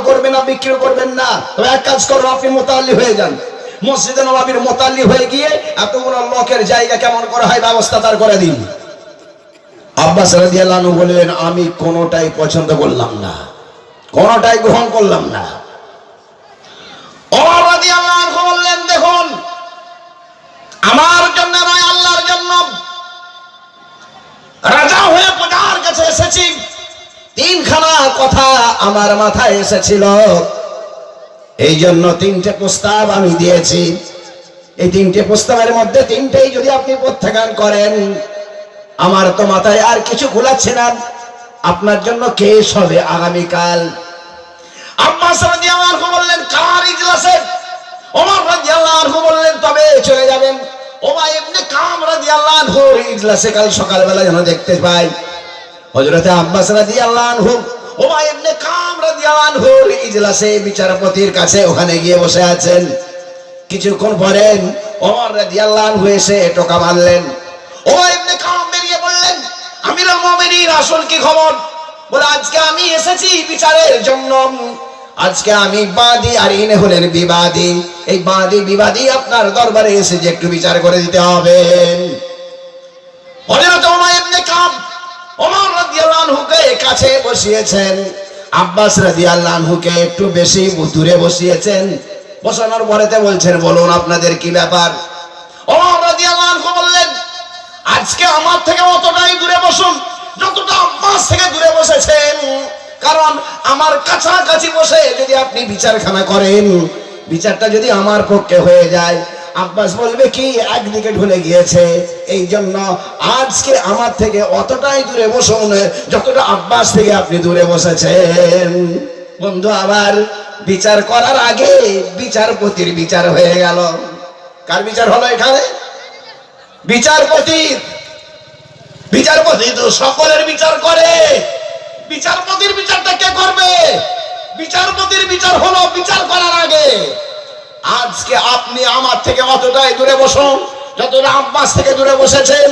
করবেন না বিক্রি করবেন না। এক কাজ করো, আপনি মোতাল্লি হয়ে মোতাল্লি হয়ে গিয়ে এতগুলো লোকের জায়গা কেমন করা হয়, ব্যবস্থা তার করে দিন। বললেন, আমি কোনোটাই পছন্দ করলাম না। কোনোটাই গ্রহণ করলাম না। বললেন, দেখুন, আমার জন্য নয়, আল্লাহর জন্য। রাজা হয়ে প্রজার কাছে এসেছি। তিনখানা কথা আমার মাথায় এসেছিল। এই জন্য তিনটে প্রস্তাব আমি দিয়েছি। এই তিনটে প্রস্তাবের মধ্যে তিনটেই যদি আপনি প্রত্যাখ্যান করেন, আমার তো মাথায় আর কিছু খোলাচ্ছে না। আপনার জন্য কেস হবে আগামীকাল। আব্বাস রাদিয়াল্লাহু আনহু বললেন, কার ইজলাসে? ওমর রাদিয়াল্লাহু আনহু বললেন, তবে চলে যাবেন। ওমা এমনি কাম রাদিয়াল্লাহু আনহু ইজলাসে কাল সকালবেলা যেন দেখতে পাই। হযরতে আব্বাস কাম আনহু ইজলাসে বিচারপতির কাছে ওখানে গিয়ে বসে আছেন। কিছুক্ষণ কাম বেরিয়ে বললেন আসল খবর? বলে, আজকে আমি এসেছি বিচারের জন্য। আজকে আমি বাদী আর ইনে হলেন বিবাদী। এই বাদী বিবাদী আপনার দরবারে এসে যে একটু বিচার করে দিতে হবে। কাব ওমর রাদিয়াল্লাহু আনহুকে কাছে বসিয়েছেন। আব্বাস রাদিয়াল্লাহু আনহুকে একটু বেশি দূরে বসিয়েছেন। বসানোর পরেতে বলছেন, বলুন আপনাদের কি ব্যাপার? ওমর রাদিয়াল্লাহু বললেন, আজকে আমার থেকে অতটাই দূরে বসুন, যতটা আব্বাস থেকে দূরে বসেছেন। কারণ আমার কাছাকাছি বসে যদি আপনি বিচারখানা করেন, বিচারটা যদি আমার পক্ষে হয়ে যায় আব্বাস বলবে, কি একদিকে ঢুলে গিয়েছে? এই জন্য আজকে আমার থেকে অতটাই দূরে বসুন, যতটা আব্বাস থেকে আপনি দূরে বসেছেন। বন্ধু, আবার বিচার করার আগে বিচারপতির বিচার হয়ে গেল। কার বিচার হলো এখানে? বিচারপতির বিচারপতি তো সকলের বিচার করে। বিচারপতির বিচারটা কে করবে? বিচারপতির বিচার হলো বিচার করার আগে। আজকে আপনি আমার থেকে অতটাই দূরে বসুন। যতটা আব্বাস থেকে দূরে বসেছেন,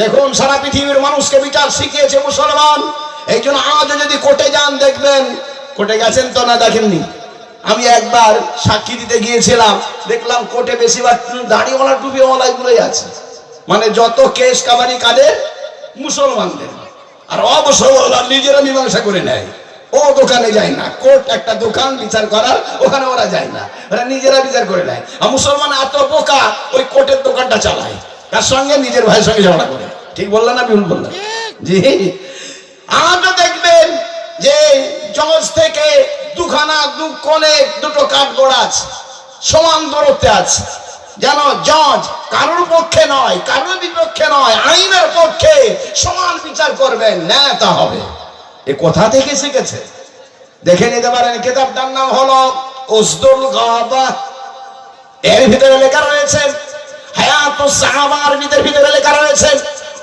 দেখুন সারা পৃথিবীর মানুষকে বিচার শিখিয়েছে মুসলমান। এই জন্য আজও যদি কোর্টে যান, দেখবেন, কোর্টে গেছেন তো না দেখেননি? আমি একবার সাক্ষী দিতে গিয়েছিলাম, দেখলাম কোর্টে বেশিরভাগ দাড়িওয়ালা টুপিওয়ালা এগুলোই আছে। মানে যত কেস কাবারি কাদের মুসলমানদের। আর অবসর নিজেরা মীমাংসা করে নেয়। ও দোকানে যায় না। কোর্ট একটা দোকান বিচার করার, ওখানে ওরা যায় না। ওরা নিজেরা বিচার করে নেয়। আর মুসলমান এত বোকা, ওই কোর্টের দোকানটা চালায়। তার সঙ্গে নিজের ভাইয়ের সঙ্গে ঝগড়া করে। ঠিক বললেন না, ভুল বললেন? জি। আজও দেখবেন যে জজ থেকে দুখানা, দু কোণে দুটো কাঠগোড়া আছে, সমান দূরত্বে আছে। যেন জজ কারোর পক্ষে নয়, কারোর বিপক্ষে নয়, আইনের পক্ষে সমান বিচার করবেন ন্যায়তা হবে। এ কোথা থেকে শিখেছে। দেখে নিতে পারেন, কিতাবটার নাম হলো উসদুল গাবা এর ভিতরে লেখা রয়েছে, হায়াতুস সাহাবার ভিতরে ভিতরে লেখা রয়েছে,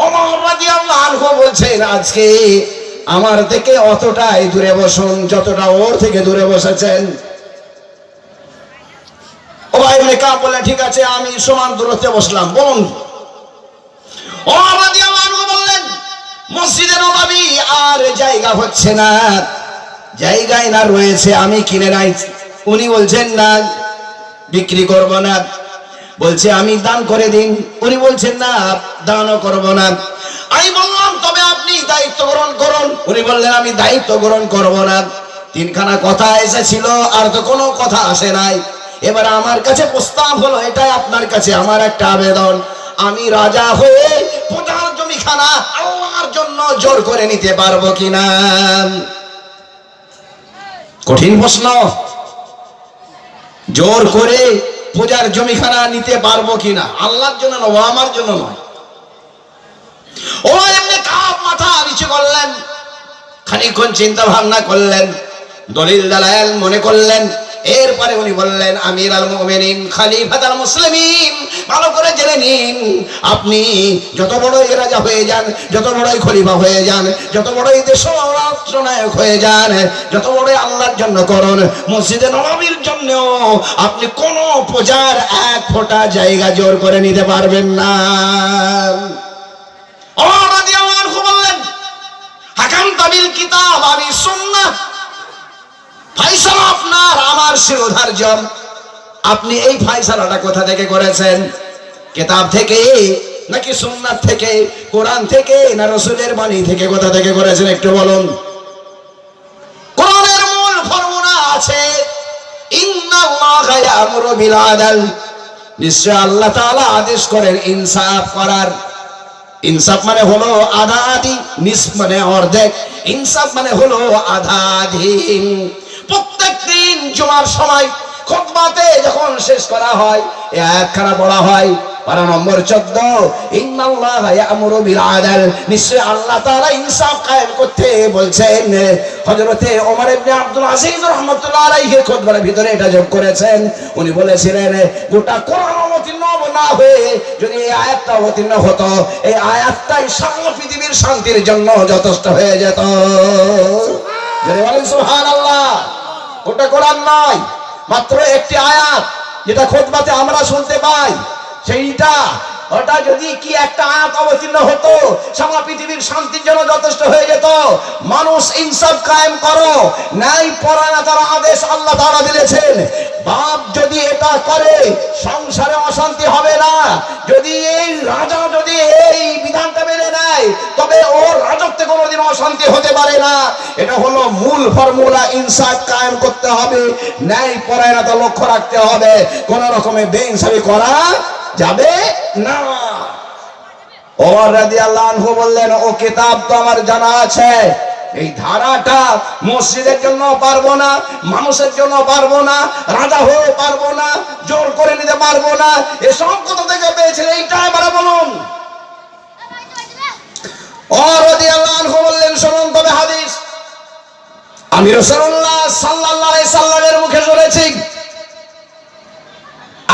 ওমর রাদিয়াল্লাহু আনহু বলছেন, আজকে আমার থেকে অতটাই দূরে বসুন, যতটা ওর থেকে দূরে বসেছেন। ও ভাই বলে কা বলে ঠিক আছে, আমি সমান দূরত্বে বসলাম, বলুন। ওমর রাদিয়াল্লাহু মসজিদে নববী আর জায়গা হচ্ছে না। জায়গায় না রয়েছে, আমি কিনে নাই। উনি বলছেন, না, বিক্রি করব না। বলছে, আমি দান করে দিন। উনি বলছেন, না, দানও করব না। আমি বললাম, তবে আপনি দায়িত্ব গ্রহণ করুন। উনি বললেন, আমি দায়িত্ব গ্রহণ করব না। তিনখানা কথা এসেছিল, আর তো কোনো কথা আসে নাই। এবার আমার কাছে প্রস্তাব হলো, এটাই আপনার কাছে আমার একটা আবেদন। আমি রাজা হয়ে জমিখানা আল্লাহর জন্য জোর করে নিতে পারব কিনা? কঠিন প্রশ্ন। জোর করে পূজার জমিখানা নিতে পারব কিনা? আল্লাহর জন্য নয়, ও আমার জন্য নয়। ও এমনি কাপ মাথা নিচু করলেন, খানিকক্ষণ চিন্তা ভাবনা করলেন, দলিল দালাল মনে করলেন এরপরে উনি বললেন আমির আল মোমেনিন খালিফাত আল মুসলিমিন, ভালো করে জেনে নিন, আপনি যত বড়ই রাজা হয়ে যান, যত বড়ই খলিফা হয়ে যান, যত বড়ই দেশ রাষ্ট্রনায়ক হয়ে যান, যত বড়ই আল্লাহর জন্য করুন, মসজিদে নববীর জন্য আপনি কোন পূজার এক ফোঁটা জায়গা জোর করে নিতে পারবেন না। বললেন, হাকাম তাবিল কিতাব আমি সুন্নাহ ফাইসালা আপনার আপনি এই কোথা থেকে করেছেন? কেতাব থেকে, নাকি সুন্নাত থেকে, কোরআন থেকে, না রসুলের বাণী থেকে কোথা থেকে করেছেন একটু বলুন? কোরআনের মূল ফর্মুলা আছে নিশ্চয় আল্লাহ আদেশ করেন ইনসাফ করার। ইনসাফ মানে হলো আধা আধি, নিস মানে অর্ধেক। ইনসাফ মানে হলো আধা আধি। প্রত্যেক দিন জুমার সময় খুতবাতে যখন শেষ করা হয়, এ আয়াতখানা পড়া হয় পারা নম্বর চোদ্দ, ইন্নাল্লাহ ইয়ামুরু বিল খুতবার ভিতরে এটা যোগ করেছেন। উনি বলেছিলেন, গোটা কোরআন হয়ে যদি এই আয়াতটা অবতীর্ণ হতো, এই আয়াতটাই পৃথিবীর শান্তির জন্য যথেষ্ট হয়ে যেত। নয় মাত্র একটি আয়াত যেটা আমরা শুনতে পাই। সেইটা ওটা যদি কি একটা আয়াত অবতীর্ণ হতো, সারা পৃথিবীর শান্তির জন্য যথেষ্ট হয়ে যেত। মানুষ ইনসাফ কায়েম করো, ন্যায় পরায়ণা তারা আদেশ আল্লাহ তারা দিয়েছেন। বাপ যদি এটা করে, সংসারে অশান্তি হবে না। যদি এই রাজা যদি এই বিধানটা মেনে নেয়, তবে ওর রাজত্বে কোনোদিন অশান্তি হতে পারে না। এটা হলো মূল ফর্মুলা, ইনসাফ কায়েম করতে হবে, ন্যায় পরায়ণতা লক্ষ্য রাখতে হবে। কোন রকমের বেইনসাফি করা যাবে না। আনহু বললেন, ও তো আমার জানা আছে। এই ধারাটা মসজিদের জন্য পারব না, মানুষের জন্য পারব না, রাজা পারব না করে নিতে পারব না। এসব থেকে এইটা এবারে বলুন। বললেন তবে হাদিস। আমি সাল্লাল্লাহু আলাইহি সাল্লামের মুখে শুনেছি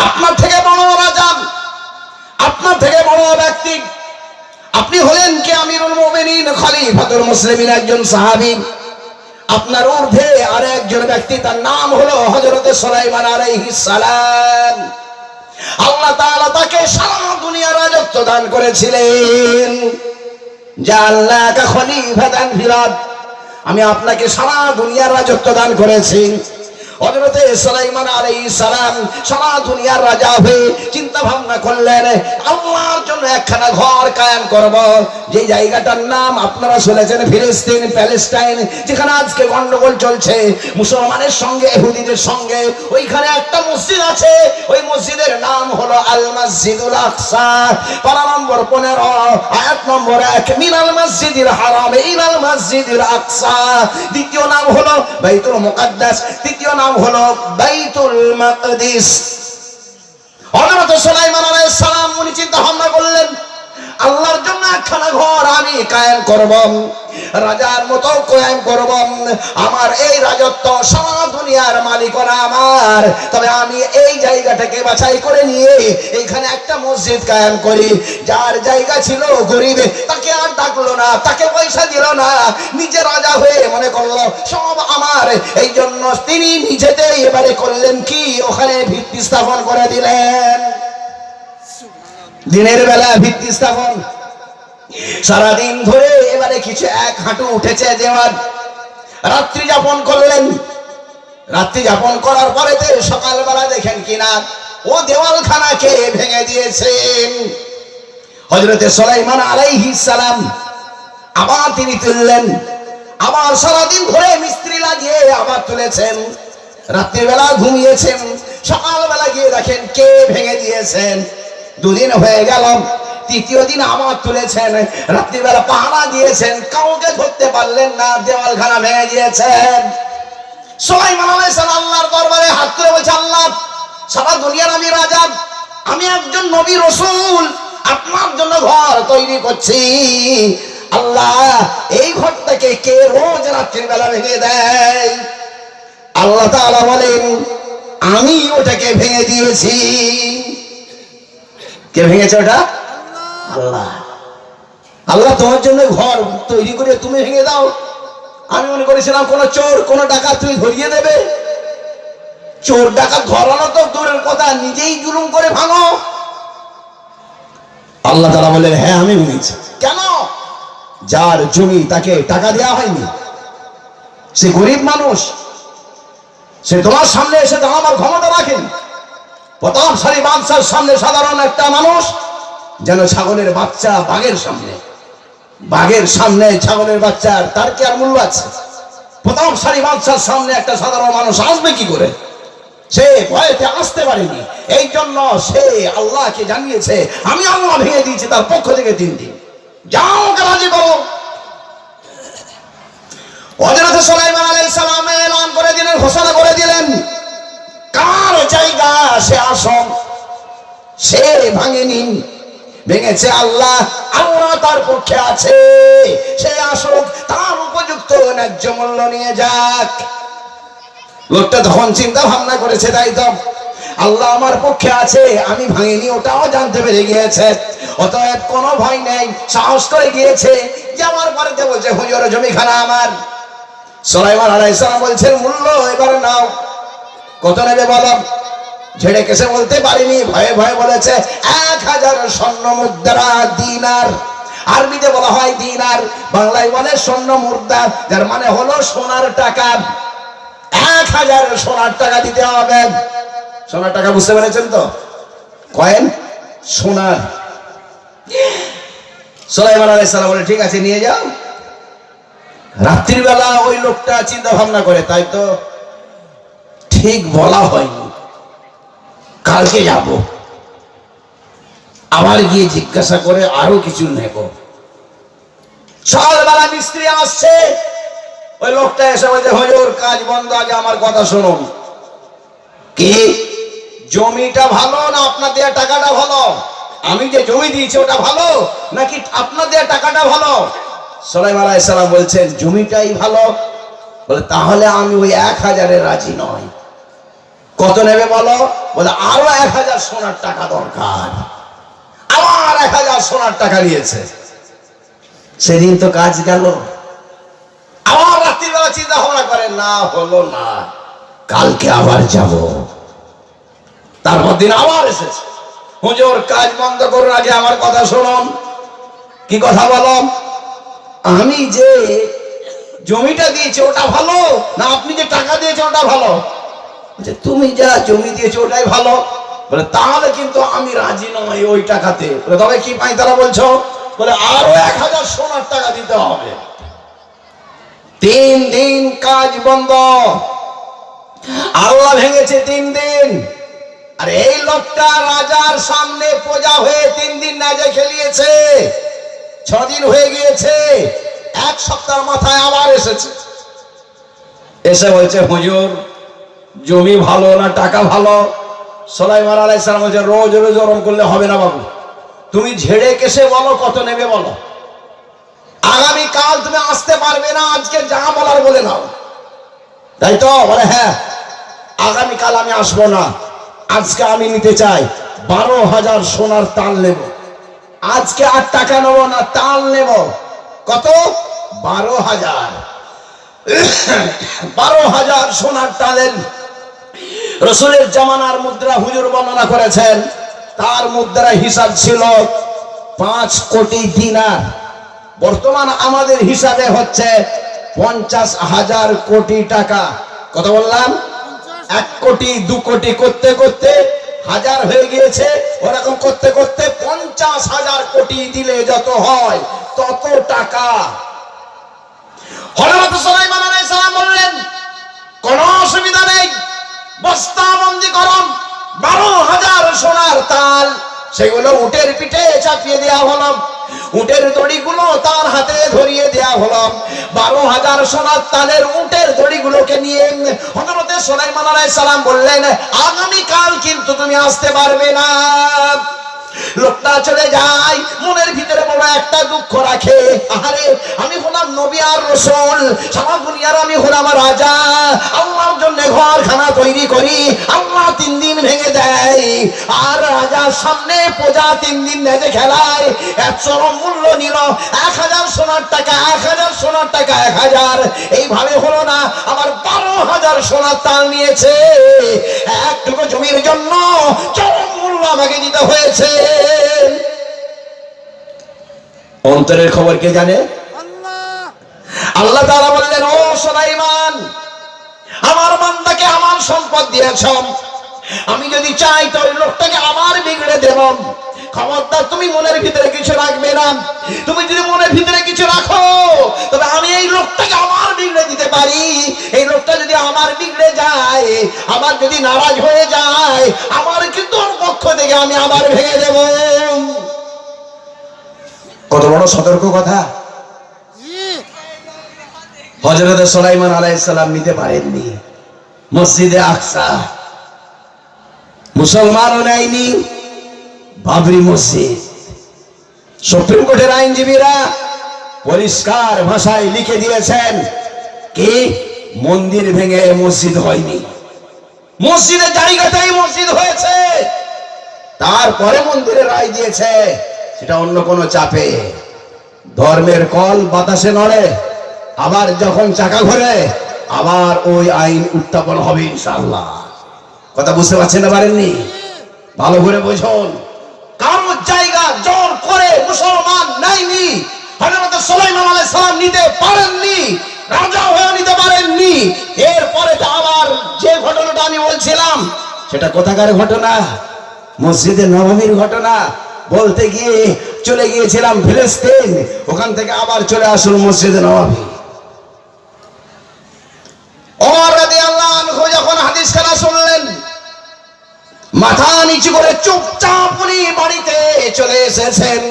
আপনার থেকে বড় রাজা আপনার থেকে বড় ব্যক্তি। আপনি হলেন কে? আমিরুল মুমিনিন, খলিফাতুল মুসলিমিন, একজন সাহাবী। আপনার ঊর্ধ্বে আর একজন ব্যক্তি, তার নাম হলো হযরত সুলাইমান আলাইহিস সালাম। আল্লাহ তাআলা তাকে সারা দুনিয়ার রাজত্ব দান করেছিলেন। যা আল্লাহকে খলিফাতান ফিল আরদ। আমি আপনাকে সারা দুনিয়ার রাজত্ব দান করেছি। হযরতে সুলাইমান আলাইহিস সালাম সারা দুনিয়ার রাজা হয়ে চিন্তা ভাবনা করলেন, আল্লাহর জন্য একখানা ঘর কায়েম করব। যে জায়গাটার নাম আপনারা শুনেছেন, ফিলিস্তিন, প্যালেস্টাইন, যেখানে আজকে গন্ডগোল চলছে। মুসলমানের সঙ্গে, ইহুদিদের সঙ্গে, ওইখানে একটা মসজিদ আছে। ওই মসজিদের নাম হলো আল মসজিদুল আকসা। পারা নম্বর পনেরো, আয়াত নম্বর এক, মিনাল মসজিদুল হারাম ইনাল মসজিদুল আকসা। দ্বিতীয় নাম হলো বাইতুল মুকাদ্দাস। তৃতীয় নাম হলো বাইতুল মাকদিস। হযরত সুলাইমান আলাইহিস সালাম উনি চিন্তা ভাবনা করলেন আল্লাহর জন্য একখানা ঘর আমি কায়েম করব রাজার মতো কায়েম করব আমার এই রাজত্ব সারা দুনিয়ার মালিকরা আমার। তবে আমি এই জায়গাটাকে বাছাই করে নিয়ে এইখানে একটা মসজিদ কায়েম করি। যার জায়গা ছিল গরিব, তাকে আর ডাকলো না, তাকে পয়সা দিল না। নিজে রাজা হয়ে মনে করল, সব আমার। এই জন্য তিনি নিজেতেই এবারে করলেন কি? ওখানে ভিত্তি স্থাপন করে দিলেন। দিনের বেলা ভিত্তি স্থাপন। সারাদিন ধরে এবারে কিছু এক হাঁটু উঠেছে দেওয়ার রাত্রি যাপন করলেন। রাত্রি যাপন করার পরে সকালবেলা দেখেন কিনা, ও দেওয়ালখানাকে ভেঙে দিয়েছেন হজরতে সোলাইমান আলাইহিস সালাম আবার তিনি তুললেন, আবার সারাদিন ধরে মিস্ত্রি লাগিয়ে আবার তুলেছেন। রাত্রিবেলা ঘুমিয়েছেন, সকালবেলা গিয়ে দেখেন কে ভেঙে দিয়েছেন। দুদিন হয়ে গেলাম। তৃতীয় দিন আমার তুলেছেন। রাত্রিবেলা পাহারা দিয়েছেন। কাউকে ধরতে পারলেন না দেওয়াল দেওয়ালখানা ভেঙে দিয়েছেন। সোলাইমান আলাইহিস সালাম আল্লাহর দরবারে, হাত তুলে বলছে, আল্লাহ, সারা দুনিয়ার আমি রাজা। আমি একজন নবী রসুল। আপনার জন্য ঘর তৈরি করছি। আল্লাহ, এই ঘরটাকে কে রোজ রাত্রির বেলা ভেঙে দেয়? আল্লাহ তাআলা বলেন, আমি ওটাকে ভেঙে দিয়েছি। কে ভেঙেছে ওটা? আল্লাহ। আল্লাহ তোমার জন্য ঘর তৈরি করে তুমি ভেঙে দাও। আমি মনে করেছিলাম কোন চোর, কোন টাকা তুমি ধরিয়ে দেবে। চোর, ডাকাত ঘরানো তো দূরের কথা, নিজেই জুলুম করে ভাঙো। আল্লাহ তারা বললেন হ্যাঁ আমি ভেঙেছি। কেন? যার জমি তাকে টাকা দেওয়া হয়নি। সে গরিব মানুষ। সে তোমার সামনে এসে দাঁড়াবার ক্ষমতা রাখেন। প্রতাপশালী বাদশার সামনে সাধারণ একটা মানুষ, যেন ছাগলের বাচ্চা বাঘের সামনে। বাঘের সামনে ছাগলের বাচ্চার তার কি আর মূল্য আছে? প্রতাপশালী বাদশার সামনে একটা সাধারণ মানুষ আসবে কি করে? সে ভয়েতে আসতে পারেনি। এই জন্য সে আল্লাহকে জানিয়েছে, আমি আল্লাহ ভেঙে দিয়েছি, তার পক্ষ থেকে তিন দিন। যাও, ওকে রাজি করো। হযরত সুলাইমান আলাইহিস সালাম এলান করে দিলেন, ঘোষণা করে দিলেন কার জায়গা সে আসন সে ভাঙেনি। ভেঙেছে আল্লাহ। আল্লাহ তার পক্ষে আছে। সে আসুক তার উপযুক্ত ন্যায্য মূল্য নিয়ে যাক। লোকটা তখন চিন্তা ভাবনা করেছে, তাই তো। আল্লাহ আমার পক্ষে আছে, আমি ভাঙিনি, ওটাও জানতে পেরে গিয়েছে। অতএব কোনো ভয় নেই, সাহস করে গিয়েছে যাওয়ার পরে তো বলছে, হুজুর, জমিখানা আমার। সোলাইমান আলাইসালাম বলছেন, মূল্য এবার নাও। কত নেবে বলো? ঝেড়ে কেসে বলতে পারিনি, ভয়ে ভয়ে বলেছে, এক হাজার স্বর্ণ মুদ্রা দিনার। আরবিতে বলা হয় দিনার, বাংলায় বলে স্বর্ণ মুদ্রা, যার মানে হলো সোনার টাকা। এক হাজার সোনার টাকা দিতে হবে। সোনার টাকা বুঝতে পেরেছেন তো? কয়েন? সোনার। সোলাইমান আলাইসালাম বলে, ঠিক আছে, নিয়ে যাও। রাত্রিবেলা ওই লোকটা চিন্তা ভাবনা করে, তাই তো? ঠিক বলা হয়নি। কালকে যাব। আবার গিয়ে জিজ্ঞাসা করে আরও কিছু নেব। সকালবেলা মিস্ত্রি আসছে। ওই লোকটা এসে বলছে, হজুর, কাজ বন্ধ, আগে আমার কথা শুনুন। কি? জমিটা ভালো না আপনার দেওয়া টাকাটা ভালো? আমি যে জমি দিয়েছি ওটা ভালো? নাকি আপনার দেওয়া টাকাটা ভালো? সোলাইম আলাইসালাম বলছেন, জমিটাই ভালো। বলে, তাহলে আমি ওই এক হাজারে রাজি নয় কত নেবে বলো? বলে, আরও এক হাজার সোনার টাকা দরকার। আবার এক হাজার সোনার টাকা নিয়েছে। সেদিন তো কাজ গেল। আবার রাত্রিবেলা চিন্তা ভাবনা করে, না, হলো না। কালকে আবার যাব। তারপর দিন আবার এসেছে। হুজুর, কাজ বন্ধ করুন আগে আমার কথা শুনুন। কি কথা বলো? আমি যে জমিটা দিয়েছি, ওটা ভালো? না, আপনি যে টাকা দিয়েছে ওটা ভালো? যে তুমি যা জমি দিয়েছ ওটাই ভালো। বলে, তাহলে কিন্তু আমি রাজি নই ওই টাকাতে। বলে, তবে কি পাই তারা বলছো? বলে, আরও এক হাজার সোনার টাকা দিতে হবে। তিন দিন কাজ বন্ধ। আল্লাহ ভেঙেছে তিন দিন। আর এই লোকটা রাজার সামনে প্রজা হয়ে তিন দিন নাজে খেলিয়েছে। ছদিন হয়ে গিয়েছে। এক সপ্তাহ মাথায় আবার এসেছে। এসে বলছে, হুজুর জমি ভালো না, টাকা ভালো? সোলাইমান আলাইসালাম বলছে, রোজ রোজ ওরম করলে হবে না বাবু। তুমি ঝেড়ে কেসে বলো, কত নেবে বলো। আগামী কাল তুমি আসতে পারবে না, আজকে যা বলার বলে নাও। তাই তো? বলে হ্যাঁ আগামী কাল আমি আসব না। আজকে আমি নিতে চাই বারো হাজার সোনার তাল নেব। আজকে আর টাকা নেব না, তাল নেব। কত? বারো হাজার। বারো হাজার সোনার তালের রসুলের জামানার মুদ্রা হুজুর বর্ণনা করেছেন, তার মুদ্রা হিসাব ছিল পাঁচ কোটি দিনার। বর্তমান আমাদের হিসাবে হচ্ছে পঞ্চাশ হাজার কোটি টাকা। কত বললাম? এক কোটি, দু কোটি করতে করতে হাজার হয়ে গিয়েছে, ওরকম করতে করতে পঞ্চাশ হাজার কোটি দিলে যত হয়, তত টাকা। সুলাইমান আলাইহিস সালাম বললেন কোন অসুবিধা নেই বস্তাবন্দি করুন বারো হাজার সোনার তাল সেগুলো উটের পিঠে চাপিয়ে দেওয়া হলো উটের দড়িগুলো তার হাতে ধরিয়ে দেওয়া হলো বারো হাজার সোনার তালের উটের দড়িগুলোকে নিয়ে হজরতে সোলাইমান আলাইহিস সালাম বললেন, আগামীকাল কিন্তু তুমি আসতে পারবে না। লোকটা চলে যায়, মনের ভিতরে বড় একটা দুঃখ রাখে। আরে আমি হলাম নবী আর রসুল। সারা দুনিয়ার আমি হলাম রাজা। আল্লাহর জন্য ঘর খানা তৈরি করি। আল্লাহ দেয় আর রাজার সামনে প্রজা তিন দিন নেজে খেলায়। এক চরম মূল্য নিল এক হাজার সোনার টাকা এক হাজার সোনার টাকা এক হাজার। এইভাবে হলো না আমার বারো হাজার সোনার তাল নিয়েছে। একটুকু জমির জন্য চরম মূল্য আমাকে দিতে হয়েছে। অন্তরের খবর কে জানে? আল্লাহ। তাআলা বললেন ও সুলাইমান আমার লোকটাকে আমার সম্পদ দিয়েছ। আমি যদি চাই তো ওই লোকটাকে আমার বিগড়ে দেব। খবরদার, তুমি মনের ভিতরে কিছু রাখবে না। তুমি যদি মনের ভিতরে কিছু রাখো, তবে আমি এই লোকটাকে আমার বিগড়ে দিতে পারি। এই লোকটা যদি আমার বিগড়ে যায়, আমার যদি নারাজ হয়ে যায়, আমার কিন্তু পক্ষ থেকে আমি আবার ভেঙে দেব। কত বড় সতর্ক কথা। হজরত সোলাইমান আলাইসাল্লাম নিতে পারেননি। মসজিদে আকসা। মুসলমানও নেয়নি। বাবরি মসজিদ। সুপ্রিম কোর্টের আইনজীবীরা পরিষ্কার ভাষায় লিখে দিয়েছেন কি, মন্দির ভেঙে মসজিদ হয়নি। মসজিদের জায়গাতেই মসজিদ হয়েছে। তারপরে মন্দিরে রায় দিয়েছে, সেটা অন্য কোনো চাপে। ধর্মের কল বাতাসে নড়ে, আবার যখন চাকা ঘোরে, আবার ওই আইন উত্থাপন হবে ইনশাআল্লাহ। কথা বুঝতে পারছেন না পারেননি? ভালো করে বুঝুন। কারোর জায়গা জোর করে মুসলমান নেয়নি, হযরত সুলাইমান আলাইহিস সালাম নিতে পারেননি, রাজা হয়ে নিতে পারেননি। এরপরে তো আবার যে ঘটনাটা আমি বলছিলাম, সেটা কোথাকার ঘটনা? মসজিদে নবমীর ঘটনা। বলতে গিয়ে চলে গিয়েছিলাম ফিলিস্তিন, ওখান থেকে আবার চলে আসুন মসজিদে নবমী। ওমর রাদিয়াল্লাহু আনহু যখন হাদিস খেলা শুনলেন মাথা নিচু করে চুপচাপ উনি বাড়িতে চলে এসেছেন।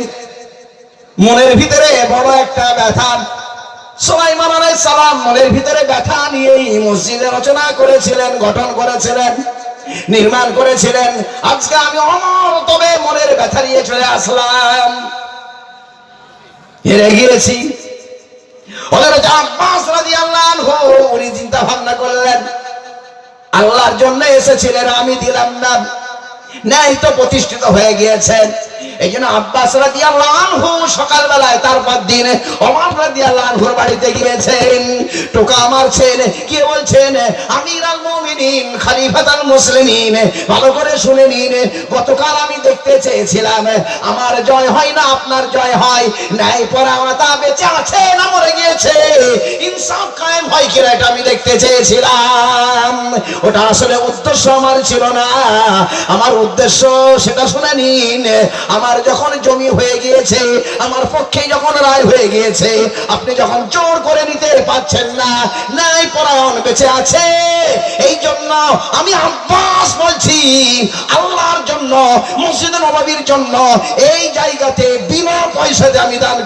মনের ভিতরে বড় একটা ব্যথা। সুলাইমান আলাইহিস সালাম মনের ভিতরে ব্যথা নিয়েই মসজিদে রচনা করেছিলেন, গঠন করেছিলেন, নির্মাণ করেছিলেন। আজকে আমি অমর, তবে মনের ব্যথা নিয়ে চলে আসলাম। হেরে গিয়েছি। হযরত আব্বাস রাদিয়াল্লাহু উনি চিন্তা ভাবনা করলেন আল্লাহর জন্য এসেছিলেন আমি দিলাম না। ন্যায় তো প্রতিষ্ঠিত হয়ে গিয়েছেন। এই জন্য আব্বাস সকালবেলায় দিন বাড়িতে গিয়েছেন। টোকা মারছেন বলছেন? মুসলিমিন। ভালো করে শুনে নিন, গতকাল আমি দেখতে চেয়েছিলাম, আমার জয় হয় না, আপনার জয় হয়। ন্যায় বেঁচে আছে না মরে গিয়েছে? ইনসাফ কায়েম হয় কিনা এটা আমি দেখতে চেয়েছিলাম। ওটা আসলে উদ্দেশ্য আমার ছিল না। আমার উদ্দেশ্য সেটা শুনে নিন। আমার যখন জমি হয়ে গিয়েছে, আমার পক্ষে যখন রায় হয়ে গিয়েছে, আপনি যখন জোর করে নিতে পারছেন না নাই পরায়ণ বেঁচে আছে। এই জন্য আমি আব্বাস বলছি, আল্লাহর জন্য, মসজিদ নবাবির জন্য, এই জায়গাতে বিনা পয়সাতে আমি দান